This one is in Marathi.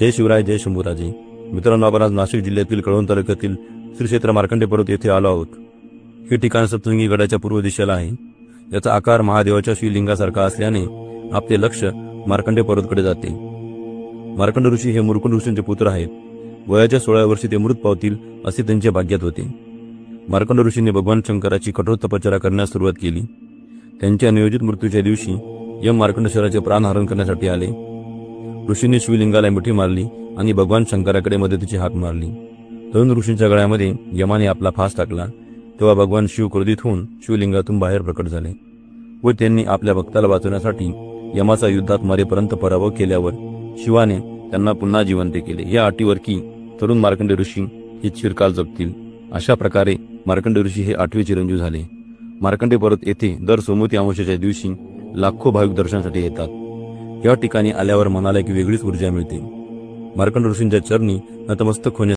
जय शिवराय जय शंभूराजी. मित्रांनो आपण आज नाशिक जिल्ह्यातील कळवण तालुक्यातील श्री क्षेत्र मार्कंडे पर्वत येथे आलो आहोत. हे ठिकाण सप्तशृंगी गडाच्या पूर्व दिशेला आहे. याचा आकार महादेवाच्या शिवलिंगासारखा असल्याने आपले लक्ष मार्कंडे पर्वतकडे जाते. मार्कंड ऋषी हे मुरकुंड ऋषींचे पुत्र आहेत. वयाच्या सोळा वर्षी ते मृत पावतील असे त्यांच्या भाग्यात होते. मार्कंड ऋषीने भगवान शंकराची कठोर तपश्चर्या करण्यास सुरुवात केली. त्यांच्या नियोजित मृत्यूच्या दिवशी यम मार्कंडेश्वराचे प्राणहरण करण्यासाठी आले. ऋषींनी शिवलिंगाला मिठी मारली आणि भगवान शंकराकडे मदतीची हाक मारली. तरुण ऋषींच्या गळ्यामध्ये यमाने आपला फास टाकला तेव्हा भगवान शिव क्रोधित होऊन शिवलिंगातून बाहेर प्रकट झाले व त्यांनी आपल्या भक्ताला वाचवण्यासाठी यमाचा युद्धात मरेपर्यंत पराभव केल्यावर शिवाने त्यांना पुन्हा जिवंत केले. या अटीवर की तरुण मार्कंडे ऋषी हे चिरकाल जगतील. अशा प्रकारे मार्कंड ऋषी हे आठवे चिरंजीव झाले. मार्कंडे परत येथे दर सोमवती अमावस्येच्या दिवशी लाखो भाविक दर्शनासाठी येतात. या ठिकाणी आल्यावर मनाला एक वेगळीच ऊर्जा मिळते. मार्कंड ऋषींच्या चरणी नतमस्तक होणे